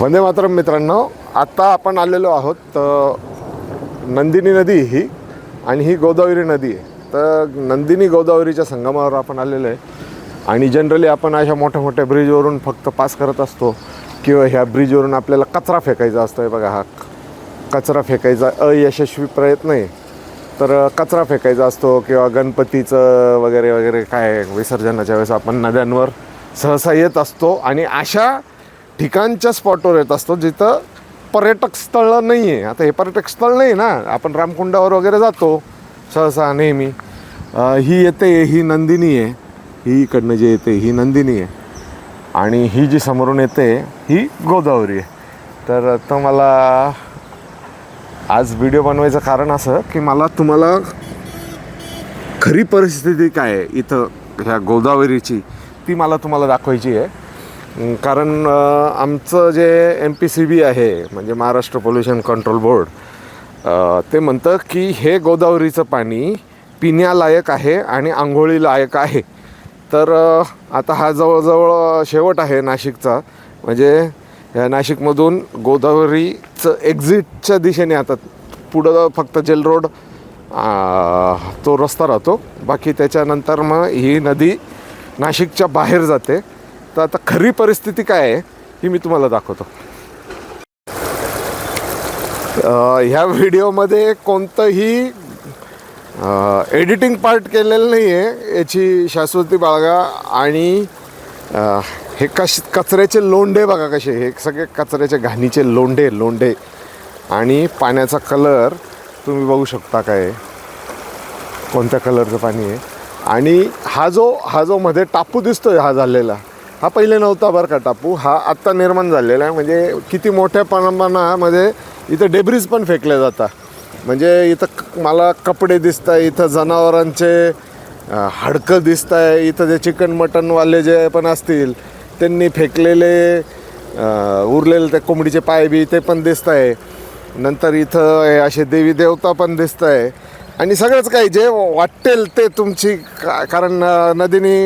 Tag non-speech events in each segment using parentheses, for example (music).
वंदे मातरम मित्रांनो आत्ता आपण आलेलो आहोत नंदिनी नदी ही आणि ही गोदावरी नदी आहे. तर नंदिनी गोदावरीच्या संगमावर आपण आलेलो आहे. आणि जनरली आपण अशा मोठ्या मोठ्या ब्रिजवरून फक्त पास करत असतो. किंवा ह्या ब्रिजवरून आपल्याला कचरा फेकायचा असतो आहे बघा हा. कचरा फेकायचा अयशस्वी प्रयत्न आहे. तर कचरा फेकायचा असतो किंवा गणपतीचं वगैरे वगैरे काय विसर्जनाच्या वेळेस आपण नद्यांवर सहसा येत असतो. आणि अशा ठिकाणच्या स्पॉटवर येत असतो जिथं पर्यटक स्थळ नाही आहे आता हे पर्यटक स्थळ नाही ना. आपण रामकुंडावर वगैरे जातो सहसा नेहमी. ही येते ही नंदिनी आहे. ही इकडनं जी येते ही नंदिनी आहे. आणि ही जी समोरून येते ही गोदावरी आहे. तर तुम्हाला आज व्हिडिओ बनवायचं कारण असं की मला तुम्हाला खरी परिस्थिती काय आहे? इथं ह्या गोदावरीची ती मला तुम्हाला दाखवायची आहे. कारण आमचं जे एम पी सी बी आहे म्हणजे महाराष्ट्र पोल्युशन कंट्रोल बोर्ड ते म्हणतं की हे गोदावरीचं पाणी पिण्यालायक आहे आणि आंघोळीलायक आहे. तर आता हा जवळजवळ शेवट आहे नाशिकचा. म्हणजे या नाशिकमधून गोदावरीचं एक्झिटच्या दिशेने आता पुढं फक्त जेल रोड तो रस्ता राहतो. बाकी त्याच्यानंतर मग ही नदी नाशिकच्या बाहेर जाते. तर आता खरी परिस्थिती काय आहे ही मी तुम्हाला दाखवतो. ह्या व्हिडिओमध्ये कोणतंही एडिटिंग पार्ट केलेलं नाही आहे याची शाश्वती बाळगा आणि हे कश कचऱ्याचे लोंढे बघा कसे हे सगळे कचऱ्याचे घाणीचे लोंढे लोंढे. आणि पाण्याचा कलर तुम्ही बघू शकता काय कोणत्या कलरचं पाणी आहे. आणि हा जो हा जो मध्ये टापू दिसतोय हा झालेला. हा पहिले नव्हता बरं का टापू. हा आत्ता निर्माण झालेला आहे. म्हणजे किती मोठ्या प्रमाणामध्ये इथं डेब्रीज पण फेकले जातात. म्हणजे इथं मला कपडे दिसत आहे इथं जनावरांचे हडकं हाडकं दिसत आहे इथं जे चिकन मटनवाले जे पण असतील त्यांनी फेकलेले उरलेले ते कोंबडीचे पाय बी ते पण दिसत आहे नंतर इथं असे देवी देवता पण दिसत आहे आणि सगळंच काही जे वाटेल ते तुमची का कारण नदीने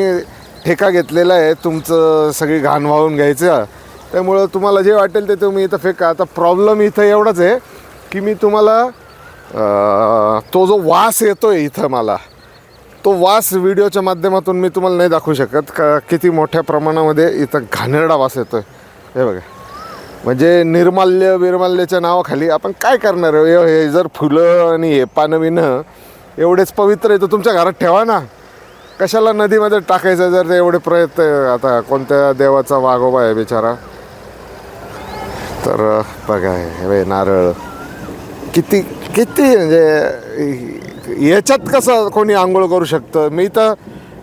ठेका घेतलेला आहे तुमचं सगळी घाण वाहून घ्यायचं. त्यामुळं तुम्हाला जे वाटेल ते तुम्ही इथं फेका. आता प्रॉब्लेम इथं एवढाच आहे की मी तुम्हाला तो जो वास येतो आहे इथं मला तो वास व्हिडिओच्या माध्यमातून मी तुम्हाला नाही दाखवू शकत का किती मोठ्या प्रमाणामध्ये इथं घाणेरडा वास येतो आहे हे बघा. म्हणजे निर्माल्य बिरमाल्याच्या नावाखाली आपण काय करणार? हे- हे जर फुलं आणि हे पानं बिनं एवढेच पवित्र आहे तर तुमच्या घरात ठेवा ना. कशाला नदीमध्ये टाकायचं जर ते एवढे प्रयत्न आता कोणत्या देवाचा वाघोबा आहे बिचारा? तर बघा हे नारळ. किती किती म्हणजे याच्यात कसं कोणी आंघोळ करू शकतं? मी तर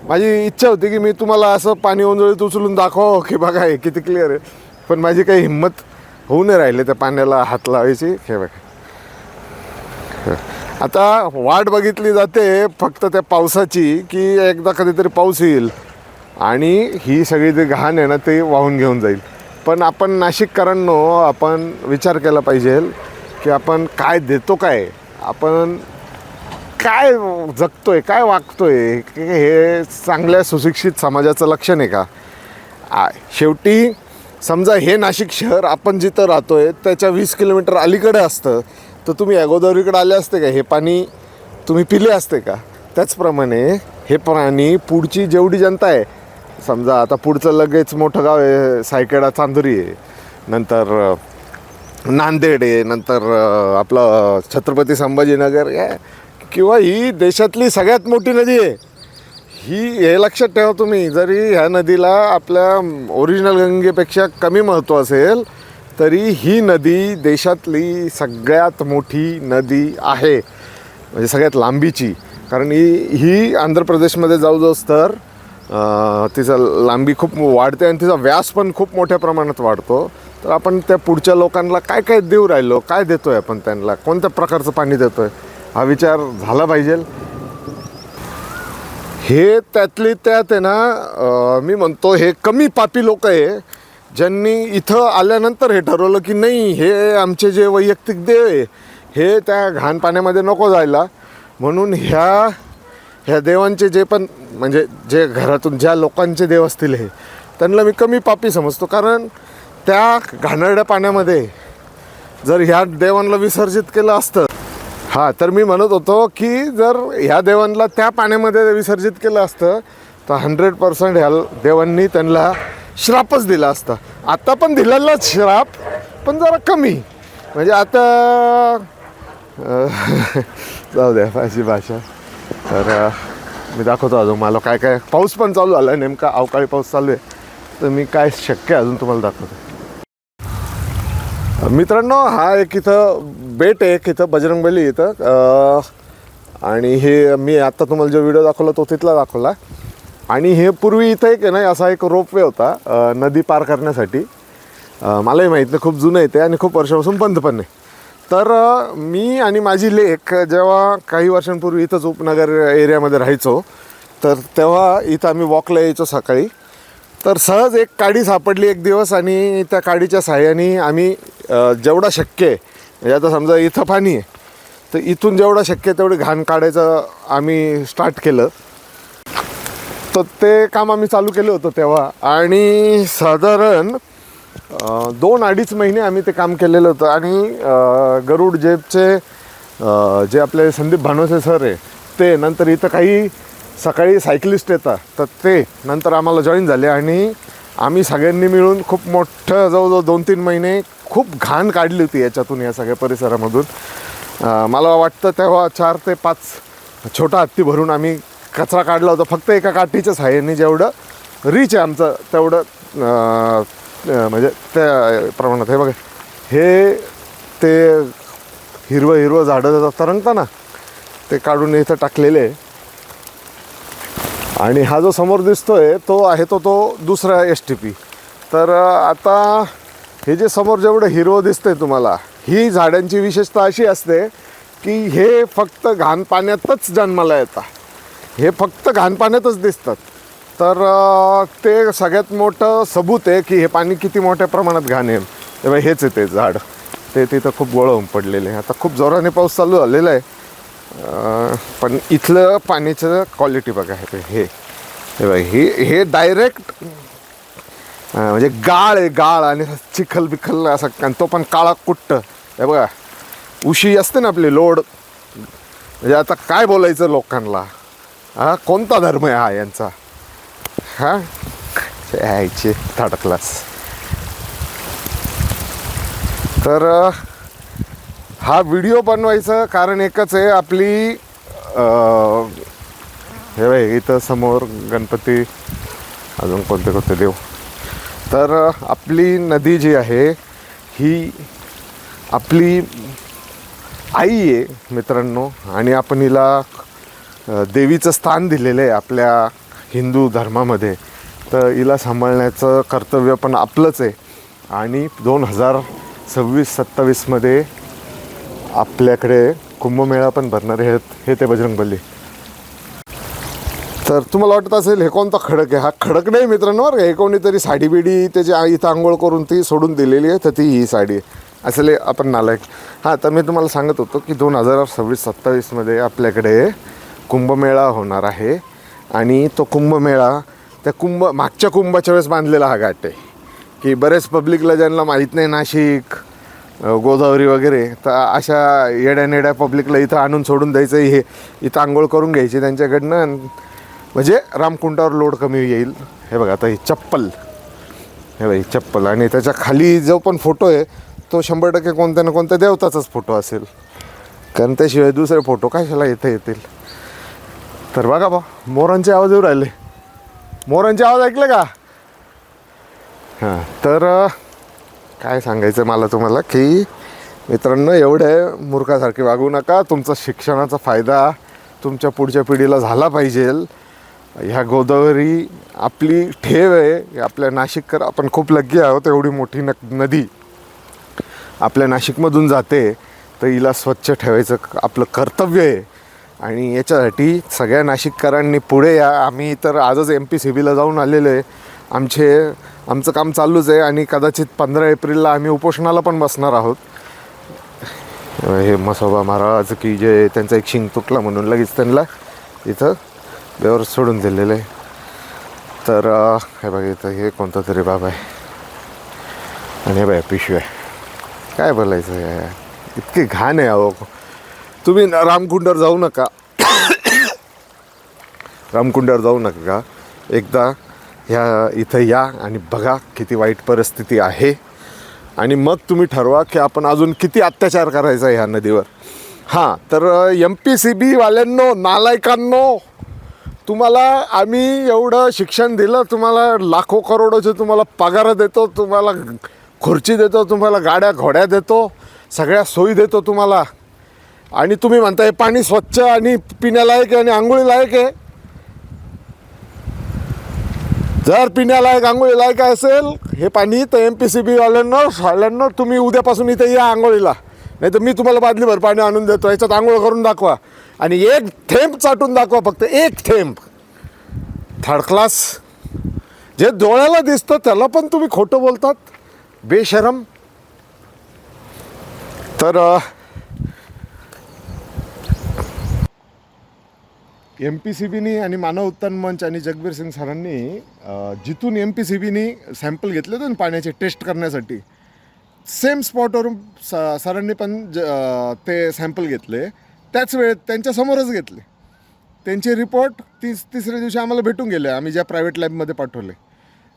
माझी इच्छा होती की मी तुम्हाला असं पाणी ओंजळीत उचलून दाखव की बघा हे किती क्लिअर आहे. पण माझी काही हिंमत होऊ नाही राहिली त्या पाण्याला हात लावायची. हे बघा. आता वाट बघितली जाते फक्त त्या पावसाची की एकदा कधीतरी पाऊस येईल आणि ही सगळी जी घाण आहे ना ते वाहून घेऊन जाईल. पण आपण नाशिककरांनो आपण विचार केला पाहिजे की आपण काय देतो काय? आपण काय जगतोय काय वागतोय? की हे चांगल्या सुशिक्षित समाजाचं लक्षण आहे का? आ- शेवटी समजा हे नाशिक शहर आपण जिथं राहतोय त्याच्या वीस किलोमीटर अलीकडे असतं. तर तुम्ही अगोदरीकडे आले असते का? हे पाणी तुम्ही पिले असते का? त्याचप्रमाणे हे पाणी पुढची जेवढी जनता आहे समजा आता पुढचं लगेच मोठं गाव आहे सायकेडा चांदुरी आहे नंतर नांदेड आहे नंतर आपलं छत्रपती संभाजीनगर आहे किंवा ही देशातली सगळ्यात मोठी नदी आहे ही हे लक्षात ठेवा तुम्ही जरी ह्या नदीला आपल्या ओरिजिनल गंगेपेक्षा कमी महत्त्व असेल तरी ही नदी देशातली सगळ्यात मोठी नदी आहे म्हणजे सगळ्यात लांबीची. कारण ही ही आंध्र प्रदेशमध्ये जाऊ जाऊस तर तिचा लांबी खूप वाढते आणि तिचा व्यास पण खूप मोठ्या प्रमाणात वाढतो. तर आपण त्या पुढच्या लोकांना काय काय देऊ राहिलो काय देतो आहे आपण त्यांना? कोणत्या प्रकारचं पाणी देतो आहे हा विचार झाला पाहिजे. हे त्यातली त्यात आहे ना मी म्हणतो हे कमी पापी लोक आहे. ज्यांनी इथं आल्यानंतर हे ठरवलं की नाही हे आमचे जे वैयक्तिक देव आहे हे त्या घाण पाण्यामध्ये नको जायला. म्हणून ह्या ह्या देवांचे जे पण म्हणजे जे घरातून ज्या लोकांचे देव असतील हे त्यांना मी कमी पापी समजतो. कारण त्या घाणेरड्या पाण्यामध्ये जर ह्या देवांना विसर्जित केलं असतं हां तर मी म्हणत होतो की जर ह्या देवांना त्या पाण्यामध्ये विसर्जित केलं असतं तर हंड्रेड पर्सेंट ह्या देवांनी त्यांना श्रापच दिला असता. आता पण दिलेलाच श्राप पण जरा कमी. म्हणजे आता (laughs) जाऊ द्या अशी भाषा. तर मी दाखवतो अजून मला काय काय पाऊस पण चालू झाला आहे नेमका अवकाळी पाऊस चालू आहे. तर मी काय शक्य आहे अजून तुम्हाला दाखवतो. मित्रांनो हा एक इथं बेट आहे एक इथं बजरंगबली इथं. आणि हे मी आत्ता तुम्हाला जो व्हिडिओ दाखवला तो तिथला दाखवला. आणि हे पूर्वी इथं एक आहे ना असा एक रोपवे होता नदी पार करण्यासाठी. मलाही माहीत नाही खूप जुनं येते आणि खूप वर्षापासून बंद पण नाही तर मी आणि माझी लेक जेव्हा काही वर्षांपूर्वी इथंच उपनगर एरियामध्ये राहायचो तर तेव्हा इथं आम्ही वॉकला यायचो सकाळी. तर सहज एक काडी सापडली एक दिवस आणि त्या काडीच्या साह्याने आम्ही जेवढा शक्य आहे याचं आता समजा इथं पाणी आहे तर इथून जेवढा शक्य आहे तेवढी घाण काढायचं आम्ही स्टार्ट केलं. तर ते काम आम्ही चालू केलं होतं तेव्हा. आणि साधारण दोन अडीच महिने आम्ही ते काम केलेलं होतं. आणि गरुड जेबचे जे आपले संदीप भानोसे सर आहे ते नंतर इथं काही सकाळी सायकलिस्ट येतात. तर ते नंतर आम्हाला जॉईन झाले आणि आम्ही सगळ्यांनी मिळून खूप मोठं जवळजवळ दोन तीन महिने खूप घाण काढली होती याच्यातून या सगळ्या परिसरामधून. मला वाटतं तेव्हा चार ते पाच छोटा हत्ती भरून आम्ही कचरा काढला होता. फक्त एका काठीच्या साह्याने जेवढं रीच आहे आमचं तेवढं म्हणजे त्या प्रमाणात. हे बघा हे ते हिरवं हिरवं झाडं तरंगताना ते काढून इथं टाकलेले आहे. आणि हा जो समोर दिसतोय तो आहे तो तो दुसरा एस टी पी तर आता हे जे समोर जेवढं हिरवं दिसतंय तुम्हाला ही झाडांची विशेषता अशी असते की हे फक्त घाण पाण्यातच जन्माला येतात. हे फक्त घाणपाण्यातच दिसतात. तर ते सगळ्यात मोठं सबूत आहे की हे पाणी किती मोठ्या प्रमाणात घाण आहे. तेव्हा हेच आहे ते झाड. ते तिथं खूप गोळवून पडलेले आहे. आता खूप जोराने पाऊस चालू झालेला आहे. पण इथलं पाण्याचं क्वालिटी बघा हे हे. हे बघा हे हे डायरेक्ट म्हणजे गाळ आहे गाळ आणि चिखल बिखल असं आणि तो पण काळा कुट्ट. हे बघा उशी असते ना आपली लोड. म्हणजे आता काय बोलायचं लोकांना? हा? कोणता धर्म आहे हा यांचा? हा? यायचे थर्ड क्लास तर हा व्हिडिओ बनवायचं कारण एकच आहे आपली हे बघ इथं समोर गणपती अजून कोणते कोणते देव. तर आपली नदी जी आहे ही आपली आई आहे मित्रांनो आणि आपण हिला देवीचं स्थान दिलेलं आहे आपल्या हिंदू धर्मामध्ये. तर हिला सांभाळण्याचं कर्तव्य पण आपलंच आहे. आणि दोन हजार सव्वीस सत्तावीसमध्ये आपल्याकडे कुंभमेळा पण भरणार आहेत हे ते बजरंगबली. तर तुम्हाला वाटत असेल हे कोणता खडक आहे? हा खडक नाही मित्रांनो. हे कोणीतरी साडी बिडी त्याची इथं आंघोळ करून ती सोडून दिलेली आहे तर ती ही साडी आहे. असले आपण नालायक. हां तर मी तुम्हाला सांगत होतो की दोन हजार सव्वीस सत्तावीसमध्ये आपल्याकडे कुंभमेळा होणार आहे. आणि तो कुंभमेळा त्या कुंभ मागच्या कुंभाच्या वेळेस बांधलेला हा घाट आहे. की बरेच पब्लिकला ज्यांना माहीत नाही नाशिक गोदावरी वगैरे तर अशा येड्या नेड्या पब्लिकला इथं आणून सोडून द्यायचं हे इथं आंघोळ करून घ्यायची त्यांच्याकडनं. म्हणजे रामकुंडावर लोड कमी येईल. हे बघा आता ही चप्पल. हे बघा ही चप्पल. आणि त्याच्याखाली जो पण फोटो आहे तो शंभर टक्के कोणत्या ना कोणत्या देवताचाच फोटो असेल. कारण त्याशिवाय दुसरे फोटो कशाला इथं येतील? तर बघा बा मोरांचे आवाज येऊ राहिले. मोरांचे आवाज ऐकले का? हां तर काय सांगायचं मला तुम्हाला की मित्रांनो एवढे मूर्खासारखे वागू नका. तुमचा शिक्षणाचा फायदा तुमच्या पुढच्या पिढीला झाला पाहिजे. ह्या गोदावरी आपली ठेव आहे. आपल्या नाशिककर आपण खूप लग्गी आहोत. एवढी मोठी न नदी आपल्या नाशिकमधून जाते. तर हिला स्वच्छ ठेवायचं आपलं कर्तव्य आहे. आणि याच्यासाठी सगळ्या नाशिककरांनी पुढे या. आम्ही तर आजच एम पी सी बीला जाऊन आलेलो आहे. आमचे आमचं काम चालूच आहे आणि कदाचित पंधरा एप्रिलला आम्ही उपोषणाला पण बसणार आहोत. हे मसोबा महाराज की जे त्यांचा एक शिंग तुटला म्हणून लगेच त्यांना इथं व्यवहार सोडून दिलेलं आहे. तर हे बघा इथं हे कोणता तरी बाबा आहे. आणि हे बाय पिशव्या. काय बोलायचं इतकी घाण आहे अहो. तुम्ही रामकुंडावर जाऊ नका. रामकुंडावर जाऊ नका. एकदा ह्या इथं या आणि बघा किती वाईट परिस्थिती आहे. आणि मग तुम्ही ठरवा की आपण अजून किती अत्याचार करायचा ह्या नदीवर. हां तर एम पी सी बीवाल्यांनो नालायकांनो तुम्हाला आम्ही एवढं शिक्षण दिलं तुम्हाला लाखो करोडोचे तुम्हाला पगार देतो तुम्हाला खुर्ची देतो तुम्हाला गाड्या घोड्या देतो सगळ्या सोयी देतो तुम्हाला. आणि तुम्ही म्हणताय पाणी स्वच्छ आणि पिण्यालायक आहे आणि आंघोळीलायक आहे. जर पिण्यालायक आंघोळीलायक असेल हे पाणी तर एम पी सी बी वाल्यांना वाल्यांना तुम्ही उद्यापासून इथे या आंघोळीला. नाही तर मी तुम्हाला बादलीभर पाणी आणून देतो याच्यात आंघोळ करून दाखवा. आणि एक थेंब चाटून दाखवा फक्त एक थेंब. थर्ड क्लास जे डोळ्याला दिसतं त्याला पण तुम्ही खोटं बोलतात. बेशरम. तर एम पी सी बीनी आणि मानव उत्तान मंच आणि जगबीर सिंग सरांनी जिथून एम पी सी बीनी सॅम्पल घेतले होते ना पाण्याचे टेस्ट करण्यासाठी सेम स्पॉटवरून स सरांनी पण ज ते सॅम्पल घेतले. त्याच वेळेत त्यांच्यासमोरच घेतले. त्यांचे रिपोर्ट तीस तिसऱ्या दिवशी आम्हाला भेटून गेले आम्ही ज्या प्रायव्हेट लॅबमध्ये पाठवले.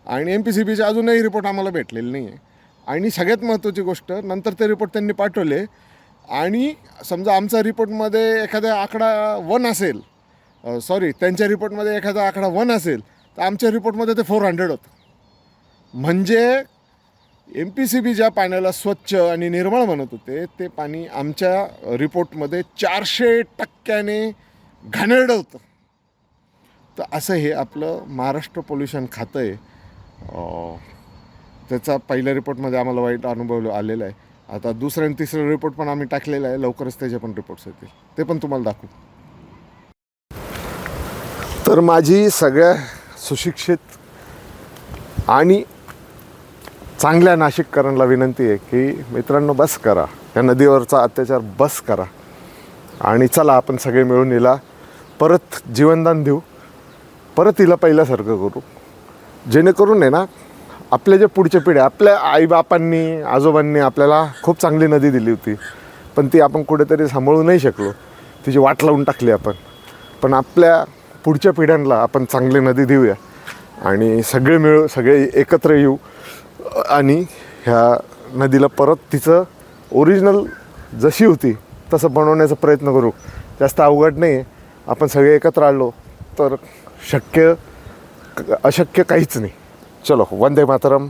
आणि एम पी सी बीचे अजूनही रिपोर्ट आम्हाला भेटलेले नाही आहे आणि सगळ्यात महत्त्वाची गोष्ट नंतर ते रिपोर्ट त्यांनी पाठवले. आणि समजा आमचा रिपोर्टमध्ये एखादा आकडा वन असेल सॉरी त्यांच्या रिपोर्टमध्ये एखादा आकडा वन असेल तर आमच्या रिपोर्टमध्ये ते फोर हंड्रेड होतं. म्हणजे एम पी सी बी ज्या पाण्याला स्वच्छ आणि निर्मळ म्हणत होते ते पाणी आमच्या रिपोर्टमध्ये चारशे टक्क्याने घाणेरडं होतं. तर असं हे आपलं महाराष्ट्र पोल्युशन खातं आहे. त्याचा पहिल्या रिपोर्टमध्ये आम्हाला वाईट अनुभव आलेला आहे. आता दुसरं आणि तिसरं रिपोर्ट पण आम्ही टाकलेला आहे. लवकरच त्याचे पण रिपोर्ट्स येतील. ते पण तुम्हाला दाखवू. तर माझी सगळ्या सुशिक्षित आणि चांगल्या नाशिककरांना विनंती आहे की मित्रांनो बस करा. या नदीवरचा अत्याचार बस करा. आणि चला आपण सगळे मिळून हिला परत जीवनदान देऊ. परत हिला पहिल्यासारखं करू. जेणेकरून आहे ना आपल्या जे पुढच्या पिढ्या आपल्या आईबापांनी आजोबांनी आपल्याला खूप चांगली नदी दिली होती. पण ती आपण कुठेतरी सांभाळू नाही शकलो. तिची वाट लावून टाकली आपण. पण आपल्या पुढच्या पिढ्यांना आपण चांगली नदी देऊया. आणि सगळे मिळू सगळे एकत्र येऊ आणि ह्या नदीला परत तिचं ओरिजिनल जशी होती तसं बनवण्याचा प्रयत्न करू. जास्त अवघड नाही आहे आपण सगळे एकत्र आलो तर शक्य अशक्य काहीच नाही. चलो वंदे मातरम.